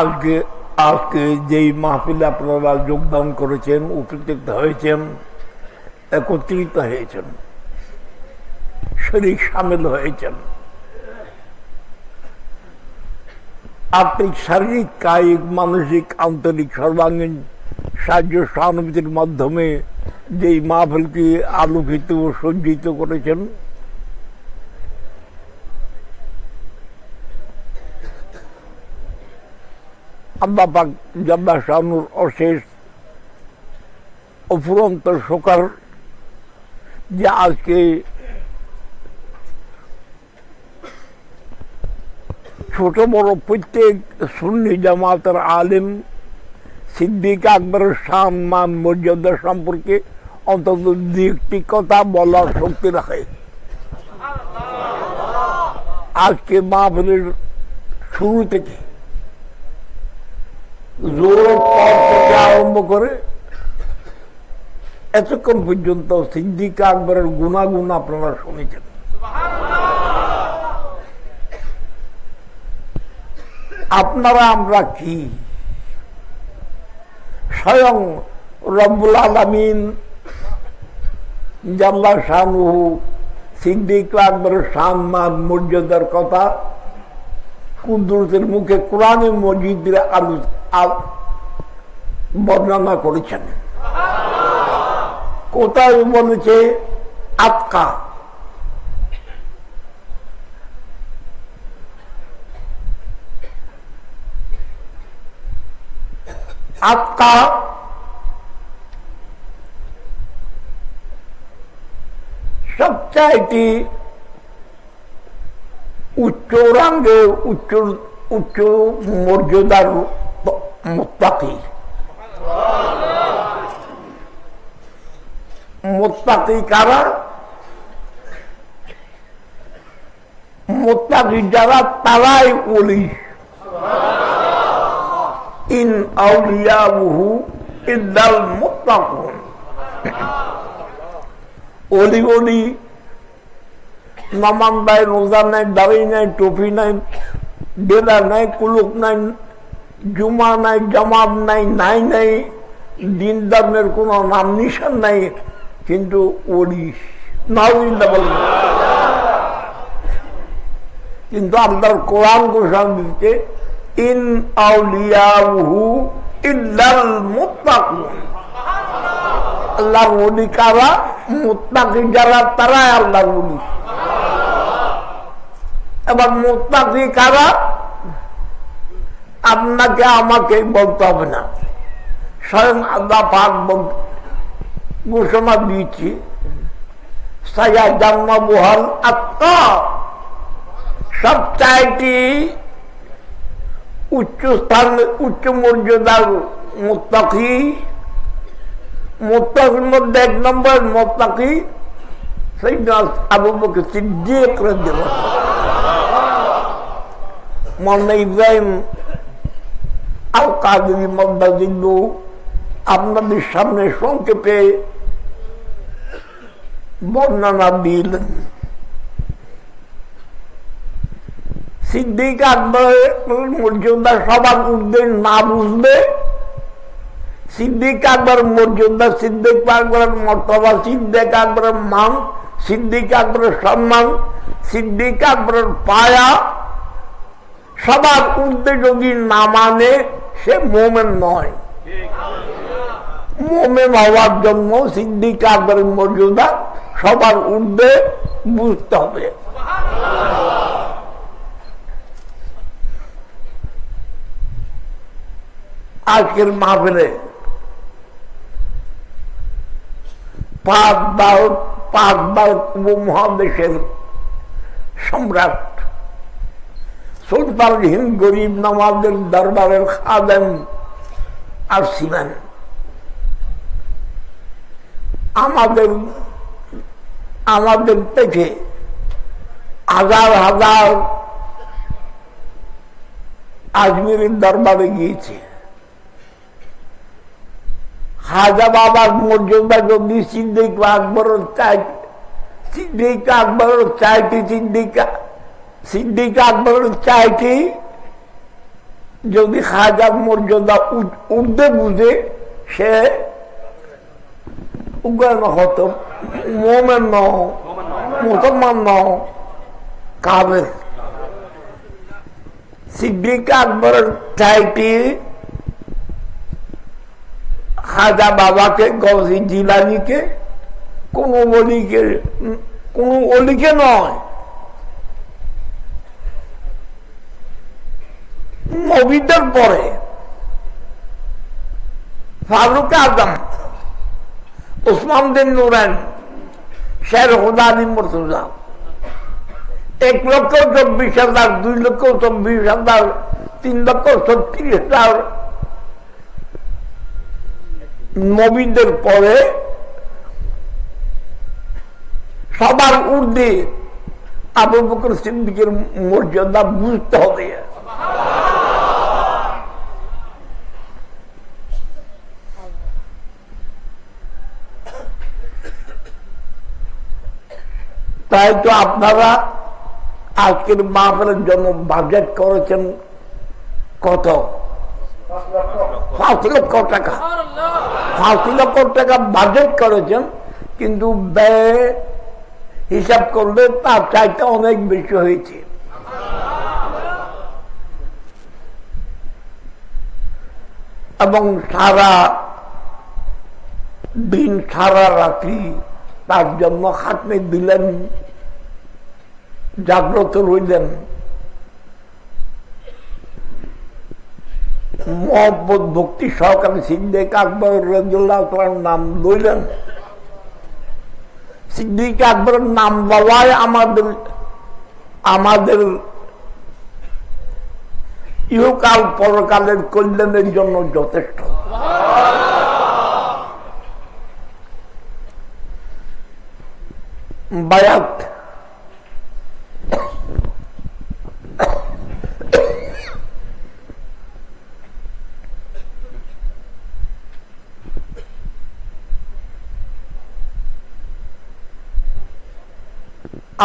আজকে আজকে যেই মাহফিলে আপনারা যোগদান করেছেন উপস্থিত হয়েছেন, একত্রিত হয়েছেন শরীর সামিল হয়েছেন আর্থিক শারীরিক, কায়িক, মানসিক, আন্তরিক, সর্বাঙ্গীন সাহায্য সহানুভূতির মাধ্যমে যেই মাহফিলকে আলোকিত ও সজ্জিত করেছেন আল্লাহ পাক জব্বা শাহনুর অশেষ অফুরন্ত শোকার যে আজকে ছোট বড় প্রত্যেক সুন্নি জামাতের আলেম সিদ্দিক আকবরের শান মান মর্যাদা সম্পর্কে অন্তত একটি কথা বলার শক্তি রাখে। আজকে মাহফিলের শুরু থেকে পর থেকে আরম্ভ করে এতক্ষণ পর্যন্ত সিদ্দিক আকবরের গুণাগুণ আপনারা শুনেছেন। আপনারা আমরা কি? স্বয়ং রব্বুল আলমিন জাল্লা শাহনুহু সিদ্দিক আকবরের সম্মান মর্যাদার কথা কুদরতের মুখে কোরআনে মসজিদের আলু আল- বর্ণনা করেছেন। কোথায় বলেছে? আতকা আত্মা সবচাইটি উচ্চ রাঙ্গে উচ্চ উচ্চ মর্যাদার মোত্তাকি। মোত্তাকি কারা? মোত্তাকি যারা তারাই বলি ইন আউলিয়াহু ইল্লাল মুত্তাকুন। ওলি ওলি নামান নাই, রোজা নাই, দাড়ি নাই, টুপি নাই বেলা নাই কুলুক নাই জুমা নাই, জামাত নাই নাই নাই দিন দামের কোনো নাম নিশান নাই, কিন্তু ওলি। নাউজিল্লাহ বলেন কিন্তু আল্লাহর কোরআন ঘোষণা দিচ্ছে ইন আউলিয়াহু ইল্লাল মুত্তাকুন। আল্লাহর ওলি কারা? মুত্তাকি যারা, তারাই আল্লাহর ওলি। এবার মুত্তাকি কারা? আপনাকে আমাকে বলতে হবে না। স্বয়ং আল্লাহ পাক ঘোষণা দিয়েছি। সাজা জান্না বহাল আত্মা। সব উচ্চ স্থান, উচ্চ মর্যাদার মোত্তাকি। মোত্তাকির মধ্যে এক নম্বর মোত্তাকি সেই আবু বকর সিদ্দিক রাদিয়াল্লাহু মৌলানা ইব্রাহিম আল কাদরি মদ্দাজিন্দু আপনাদের সামনে সংক্ষেপে বর্ণনা দিলেন সিদ্দিক আকবরের মর্যাদা সবার উদ্দেশ না বুঝবে সিদ্দিক আকবর মর্যাদা সিদ্দিক আকবরের মর্তবা সিদ্দিক আকবরের মান, সিদ্দিক আকবরের সম্মান, সিদ্দিক আকবরের পায়া সবার উদ্দেশ্য যদি না মানে সে মোমেন নয়। মোমেন হওয়ার জন্য সিদ্দিক মর্যাদা সবার ঊর্ধ্বে বুঝতে হবে। আজকের মাহফিলে পাক ভারত পাক ভারত উপমহাদেশের সম্রাট সুলতান গরিব নামাজের দরবারের খাদেম আসছিলেন আমাদের আমাদের থেকে হাজার হাজার আজমিরের দরবারে গিয়েছে। খাজা বাবার মর্যাদা যদি সিদ্দিক আকবর চাই, সিদ্দিক আকবর চাইতে সিদ্দিক সিদ্দিক আকবর চাইতে যদি খাজার মর্যাদা উর্ধে বুঝে, সে উগ্র হতো, মোমেন ন, মুসলমান ন কাবের সিদ্দিক আকবরের চাইটি খাজা বাবাকে গৌসি জিলানিকে কোন অলিকে কোন অলিকে নয়। নবীদের পরে। ফারুক আজম উসমান দিন নুরেন, শের হুদানি মর্তুজা। এক লক্ষ চব্বিশ হাজার, দুই লক্ষ চব্বিশ হাজার, তিন লক্ষ ছত্রিশ হাজার নবীদের পরে সবার ঊর্ধ্বে আবু বকর সিদ্দিকের মর্যাদা বুঝতে হবে। তাই তো আপনারা আজকের মাহফিলের জন্য বাজেট করেছেন কত? পাঁচ লক্ষ টাকা। পাঁচ লক্ষ টাকা বাজেট করেছেন, কিন্তু ব্যয় হিসাব করলে তার চাইতে অনেক বেশি হয়েছে। এবং সারা দিন, সারা রাত্রি তার জন্য হাতমে দিলেন। জাগ্রত রইলেন। মহব্বত ভক্তি সহকারে সিদ্দিক আকবর রজুল্লাহ নাম লইলেন। সিদ্দিক আকবরের নাম বলাই আমাদের আমাদের ইহকাল পরকালের কল্যাণের জন্য যথেষ্ট। বায়াত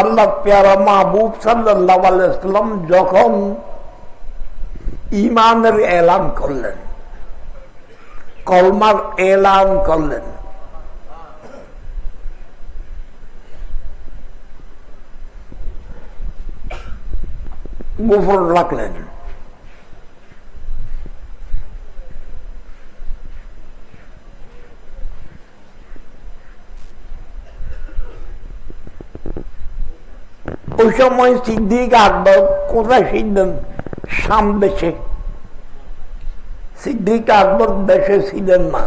আল্লাহ পেয়ারা মাহবুব সাল্লাম যখন ইমানের এলান করলেন কলমার এলান করলেন মুফর রাখলেন। ওই সময় সিদ্দিক আকবর কোথায় ছিলেন? সাম দেশে সিদ্দিক আকবর দেশে ছিলেন না।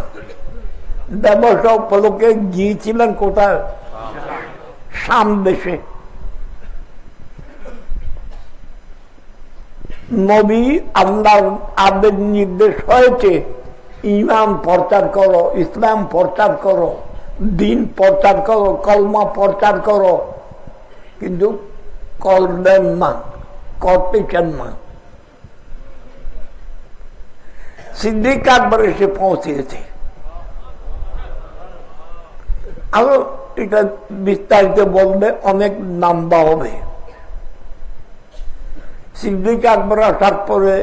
ব্যবসা উপলক্ষে গিয়েছিলেন কোথায়? সাম দেশে নবী আল্লাহর আদের নির্দেশ হয়েছে, ইমাম প্রচার করো, ইসলাম প্রচার করো, দিন প্রচার করো, কলমা প্রচার করো। কিন্তু করবেন না করতেছেন না সিদ্দিক আকবর এসে পৌঁছেছে আরও এটা বিস্তারিত বলবে অনেক নাম্বা হবে সিদ্দিক আকবর আসার পরে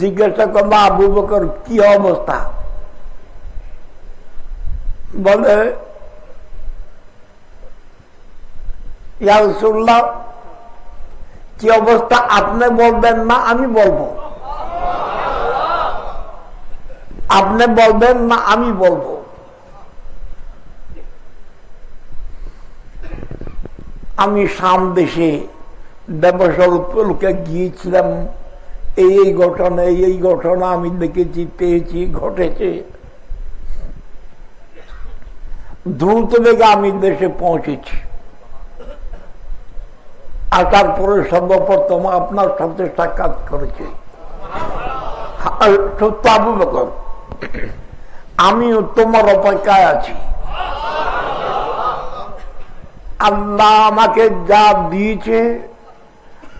জিজ্ঞাসা করল আবু বকর কি অবস্থা বলে ইয়ারসুল্লাহ কি অবস্থা? আপনি বলবেন না, আমি বলব। আপনি বলবেন না, আমি বলব। আমি সাম দেশে ব্যবসার উপলক্ষে গিয়েছিলাম। এই এই ঘটনা, এই এই ঘটনা আমি দেখেছি, পেয়েছি, ঘটেছে। দ্রুত বেগে আমি দেশে পৌঁছেছি। আর তারপরে সর্বপ্রথম আপনার সাথে সাক্ষাৎ করেছি। বকর, আমিও তোমার অপেক্ষায় আছি। আল্লাহ আমাকে যা দিয়েছে,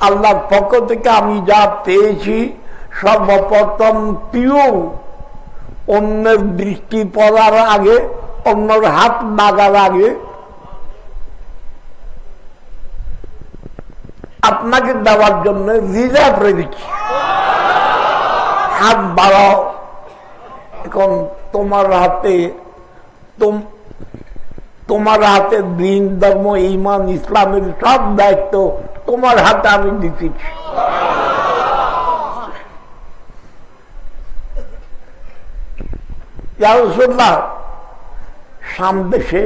আল্লাহর পক্ষ থেকে আমি যা পেয়েছি, সর্বপ্রথম পিও অন্যের দৃষ্টি পড়ার আগে, অন্যের হাত লাগার আগে আপনাকে দেওয়ার জন্য রিজার্ভ রেখেছি হাত বাড়াও। এখন তোমার হাতে তোম- তোমার হাতে দিন, ধর্ম, ইমান, ইসলামের সব দায়িত্ব তোমার হাতে আমি দিতেছি সামদেশে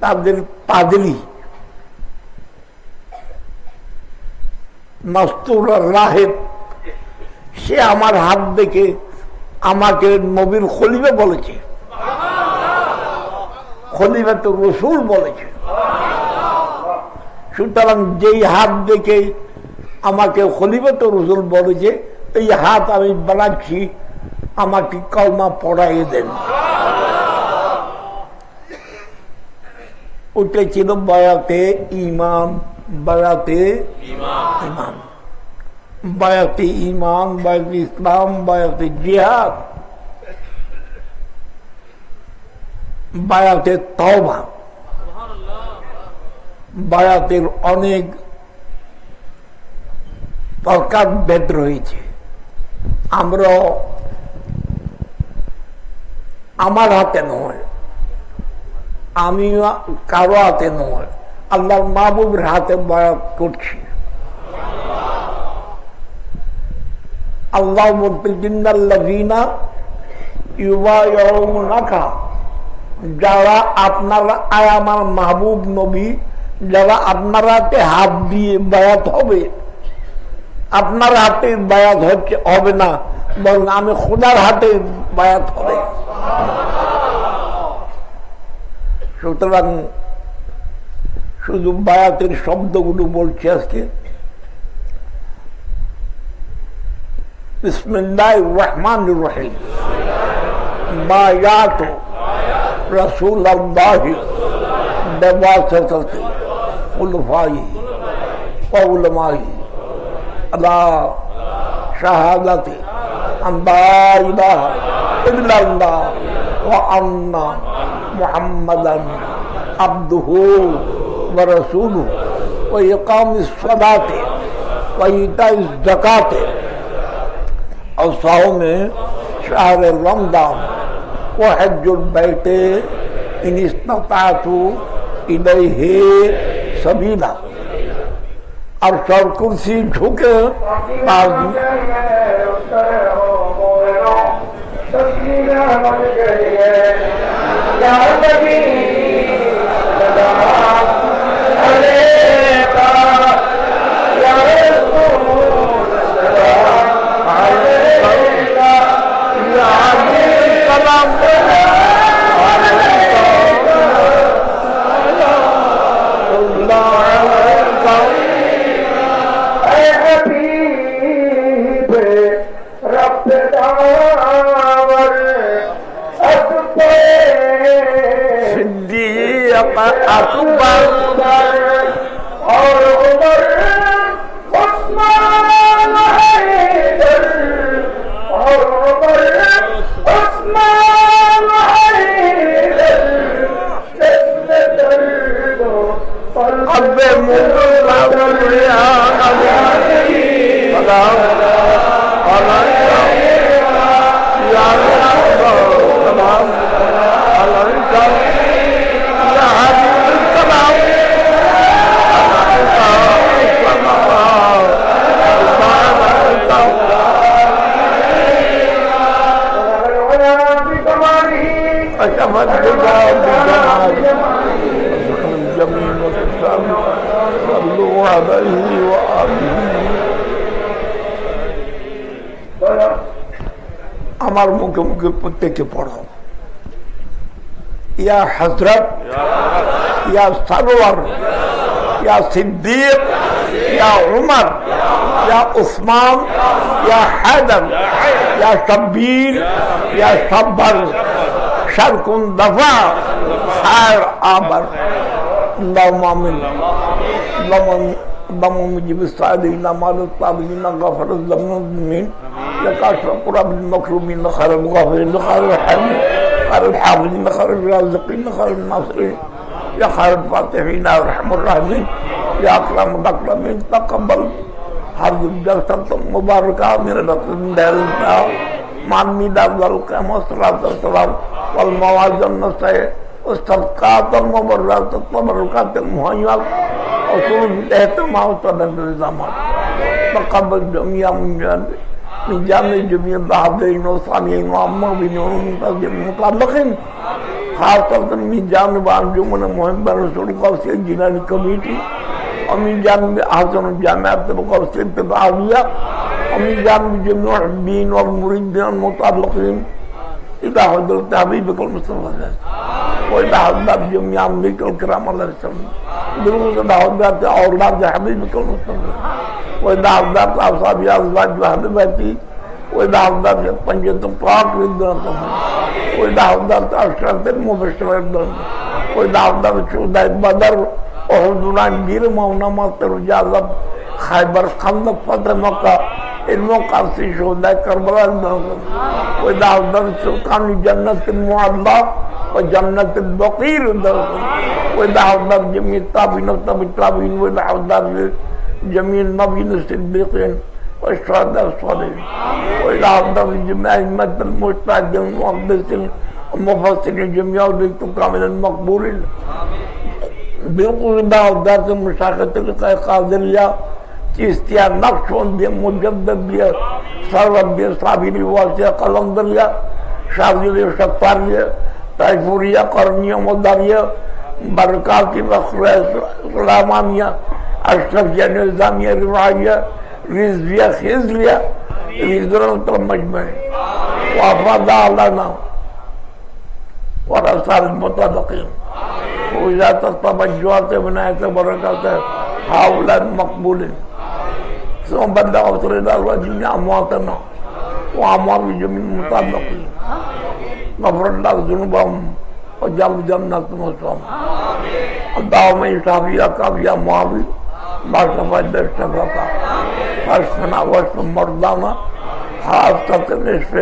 তাদের পাদরি মাস্তুর রাহেব। সে আমার হাত দেখে আমাকে নবীর খলিফে বলেছে। খলিফে তো রসুল বলেছে। সুতরাং যেই হাত দেখে আমাকে খলিফে তো রসুল বলেছে, এই হাত আমি বানাচ্ছি, আমাকে কলমা পড়াইয়ে দেন। ওটা ছিল বয়াতে ইমান, বয়াতে ইমান বয়াতে ইমান বয়াতে ইসলাম, বয়াতে জিহাদ, বায়াতে তওবা, বায়াতের অনেক প্রকার ভেদ রয়েছে। আমরা আমার হাতে নয় আমি কারও হাতে নয়, আল্লাহর মাহবুবের হাতে বয়াত করছি। আল্লাহ বলতেজিনা ইউবায়নাকা যারা আপনারা আয় আমার মাহবুব নবী, যারা আপনার হাতে হাত দিয়ে বায়াত হবে, আপনার হাতে বায়াত হচ্ছে হবে না, বরং আমি খোদার হাতে বায়াত হবে। সুতরাং শুধু বায়াতের শব্দগুলো বলছি আজকে بسم الله الرحمن الرحيم بايعت رسول الله بواسطة خلفائه وعلمائه على شهادة أن لا إله إلا الله وأن محمدا عبده ورسوله وإقام الصلاة وإيتاء الزكاة وصوم شهر رمضان وحج البيت إن استطعت إليه سبيلا আর সব কুর্সি ঢুকে তার সিদ্দিক صلوا عليه وآله আমার মুখে মুখে প্রত্যেকে পড়ো ইয়া হজরত ইয়া সারোয়ার ইয়া সিদ্দিক ইয়া উমর ইয়া উসমান ইয়া হায়দার ইয়া শব্বির ইয়া সব্বর শারকুন দফা খায়ের আবার اللهم امين اللهم اللهم مجيب السائلين مال الطالبين غفر الذنوبين يا كاشف القرب المكروبين خير الغافرين خير الحامدين خير الحافظين خير الرازقين خير الناصرين. يا خير الفاتحين يا أرحم الراحمين. يا أكرم الأكرمين تقبل. حضرت مباركة من رسول الله معمد الكلام والصلاة والسلام والمواعظ النصيحة والصدقات المبررات التبركات المهيئة وصول الاهتمام وصدق الزمان تقبل جميع من جانب من جانب جميع الحاضرين والصالحين والمؤمنين والمتعلقين خاصة من جانب أنجمن محب رسول الله الجناني كوميتي ومن جانب أحسن الجامعات القوس التبعوية ومن جانب جميع الدين والمريدين المتعلقين إلى حضرة حبيبك المصطفى ওই দাওয়াত দার জমি আমলি কেউ কেরাম আল্লাহ দুর্গ দাওয়াত দার আওলাদ হাবিব কেউ ওই দাওয়াত দার আসাবি আজবাজ হাবিবাতি ওই দাওয়াত দার পঞ্চায়েত প্রাক বিদ্যান্ত ওই দাওয়াত দার আশ্রাতের মুবেশ্বরের দন্ত ওই দাওয়াত দার চৌদায় বাদার ওহদুরান বীর মাওনা মাতের জাজাব খাইবার খান্দক ফাতে মক্কা। এরমও কাশি সৌদায় কারবালার দন্ত ওই দাওয়াত দার সুলকানি জান্নাতের মোয়াল্লা سلطان جنة المعلى وجنة البقير وإذا حضرت جميع التابعين والتابعين وإذا حضرت جميع النبيين الصديقين والشهداء الصالحين وإذا حضرت جميع أئمة المجتهدين المحدثين المفسرين جميع ذلك كامل المقبولين بالقرب ذات مشاكة القادرية চিস্তিয়া নকশবন্দিয়া মুজদ্দিয়া সর্বদিয়া সাবিরি ওয়াসিয়া কলন্দরিয়া সাবিরিয়া সত্তারিয়া তাইফুরিয়া করণীয় মদারিয়া বরকাতি বখরামানিয়া أشرفية نظامية رفاعية رزبية خزلية رزقنا مجمعين وفضى لنا ورسال المتدقين وإذا تتبجوات من آية بركاته هؤلاء المقبولين ثم بلغ رضا الله جميع أمواتنا وأموات جميع المتعلقين غفر الله ذنوبهم وجعل جنة مسلم اللهم إشافي يا كافي يا معافي ما شفى الشفاء واشفنا واشف مرضانا خاصة نصف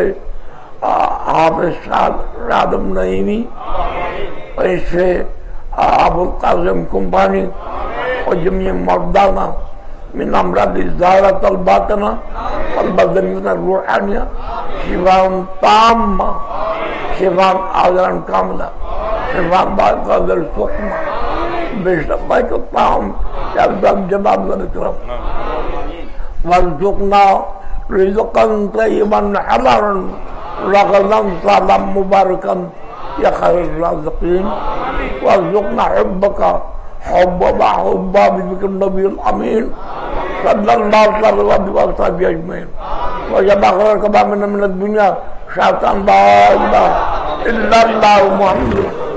حافظ سعد رادم نعيمي وإشف أبو القاسم كومباني وجميع مرضانا من أمراض الزهرة الباطنة والبدنية الروحانية شفاء تامة شفاء عذرا كاملة شفاء بعد قدر السقمة بشفاك الطعام يبدأ الجلال والإكرام وارزقنا رزقا طيبا حلالا رغدا صالا مباركا يا خير الرازقين وارزقنا حبك حب ما حب بك النبي الامين صلى الله عليه وصحبه اجمعين. وجب اخرك من من الدنيا شاطان الله الا الله محمد.